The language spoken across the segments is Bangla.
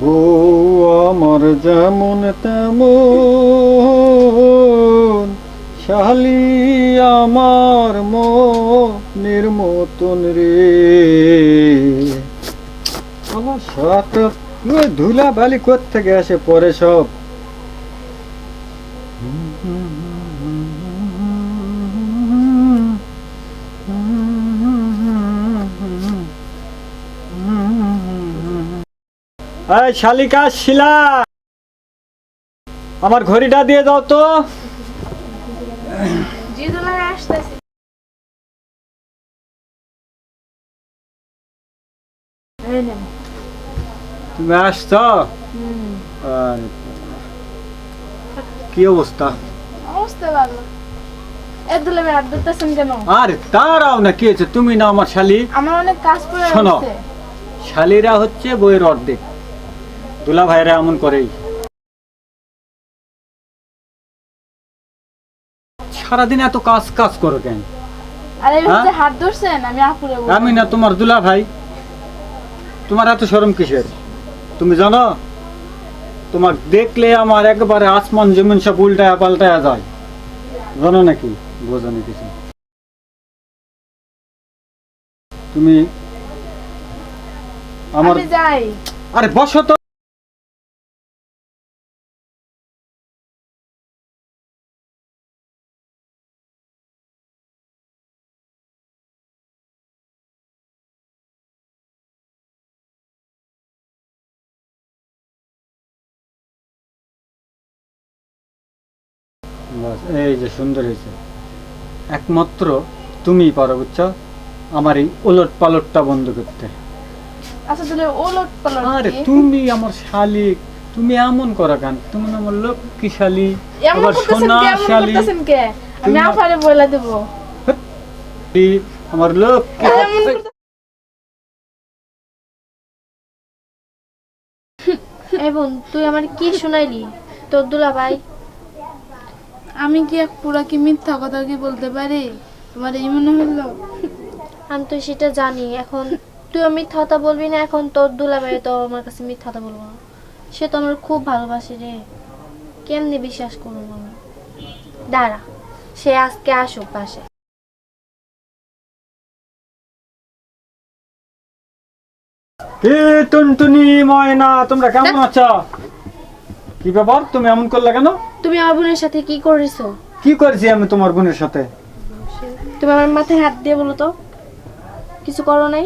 বউ আমার যেমন তেমন, শালি আমার মনের মতন রে। ওই ধুলা বালি থেকে আসে পরে সব? এই শালিকা শিলা! আমার ঘড়িটা দিয়ে দাও তো। তুমি আসছ? কি অবস্থা? ভালো। আরে তারাও না কি হয়েছে? তুমি না আমার শালি? আমার অনেক কাজ শোনো। শালিরা হচ্ছে বইয়ের অর্ধেক। দুলা ভাইরা এমন করেই। সারাদিন এত কাজ কাজ করো কেন? আর হ্যাঁ? হাত ধরছেন? আমি আপুরে বলব। আমি না তোমার দুলা ভাই। তোমার এত শরম কিসের? তুমি জানো? তোমার দেখলে আমার একবারে আসমান জমিন সব উল্টায়া পাল্টায়া যায়। জানো নাকি? বোঝো না কিছু? তুমি আমার আরে বসো তো। এই যে সুন্দর হয়েছে। একমাত্র তুমিই পারো বুঝছ? আমার এই ওলট পালটটা বন্ধ করতে। আচ্ছা তাহলে ও পালট আরে তুমি আমার শালিক তুমি এমন করো কেন? তুমি আমার লক্ষ্মী শালি আবার সোনা কে? শালি আমি তুমি- বলে দেব। আমার লক্ষ্মী বোন তুই আমার কি শুনাইলি? তোর দুলা ভাই আমি কি এক পুরা কি মিথ্যা কথা কি বলতে পারি? তোমার এই মনে হলো? আমি তো সেটা জানি এখন তুইও মিথ্যা কথা বলবি না এখন তোর দুলা ভাই তো আমার কাছে মিথ্যা কথা বলব না। সে তো আমার খুব ভালোবাসে রে। কেমনে বিশ্বাস করব আমি দাঁড়া সে আজকে আসুক পাশে। কে টুনটুনি ময়না তোমরা কেমন আছো? কি ব্যাপার? তুমি এমন করলে কেন? তুমি আমার বোনের সাথে কি করেছ? কি করেছি আমি তোমার বোনের সাথে? তুমি আমার মাথায় হাত দিয়ে বলো তো। কিছু করো নাই?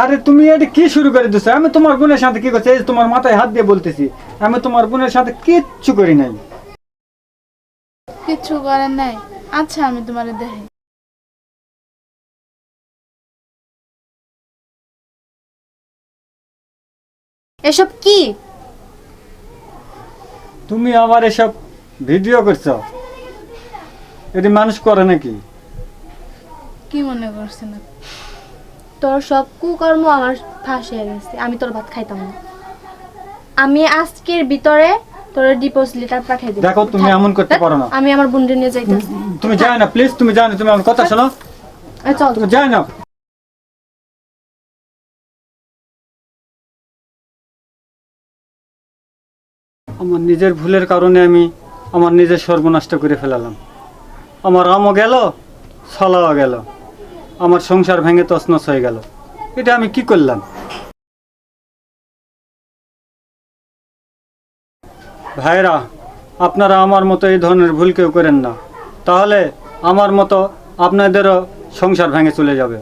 আরে তুমি এটা কি শুরু করে দিছো? আমি তোমার বোনের সাথে কি করছি? এই যে তোমার মাথায় হাত দিয়ে বলতেছি আমি তোমার বোনের সাথে কিচ্ছু করি নাই। কিচ্ছু করার নাই? আচ্ছা আমি তোমার দেখি। এসব কি? তুমি আমার এসব ভিডিও করছ? এটি মানুষ করে নাকি? কি মনে করছেন তোর সব কুকর্ম আমার ফাঁস হয়ে গেছে আমি তোর ভাত খাইতাম না। আমি আজকের ভিতরে তোর ডিপোজিট লেটার পাঠিয়ে দেব। দেখো তুমি এমন করতে পারো না। আমি আমার বোনকে নিয়ে যাইতেছি। তুমি যাই না প্লিজ তুমি যাও না তুমি আমার কথা শোনো। চল। তুমি যাই না। আমার নিজের ভুলের কারণে আমি আমার নিজের সর্বনষ্ট করে ফেলালাম। আমার আমও গেল, ছলাও গেল। আমার সংসার ভেঙে তছনছ হয়ে গেল। এটা আমি কি করলাম? ভাইরা আপনারা আমার মতো এই ধরনের ভুল কেউ করেন না। তাহলে আমার মতো আপনাদেরও সংসার ভেঙে চলে যাবে।